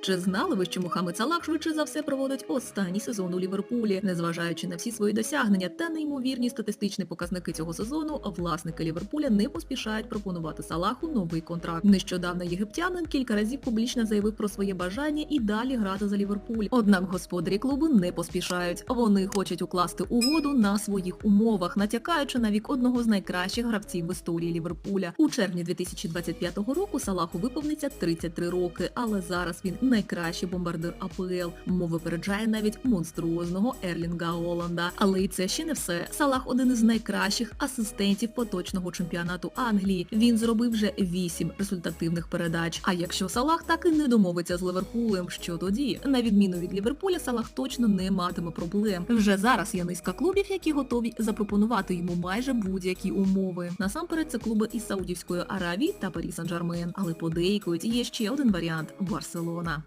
Чи знали ви, що Мухаммед Салах швидше за все проводить останній сезон у Ліверпулі? Незважаючи на всі свої досягнення та неймовірні статистичні показники цього сезону, власники Ліверпуля не поспішають пропонувати Салаху новий контракт. Нещодавно єгиптянин кілька разів публічно заявив про своє бажання і далі грати за Ліверпуль. Однак господарі клубу не поспішають. Вони хочуть укласти угоду на своїх умовах, натякаючи на вік одного з найкращих гравців в історії Ліверпуля. У червні 2025 року Салаху виповниться 33 роки, але зараз він найкращий бомбардир АПЛ. Мов випереджає навіть монструозного Ерлінга Оланда. Але і це ще не все. Салах один із найкращих асистентів поточного чемпіонату Англії. Він зробив вже 8 результативних передач. А якщо Салах так і не домовиться з Ливерпулем, що тоді, на відміну від Ліверпуля, Салах точно не матиме проблем. Вже зараз є низка клубів, які готові запропонувати йому майже будь-які умови. Насамперед, це клуби із Саудівської Аравії та Парі Сан-Жермен. Але подейкують є ще один варіант Барселона.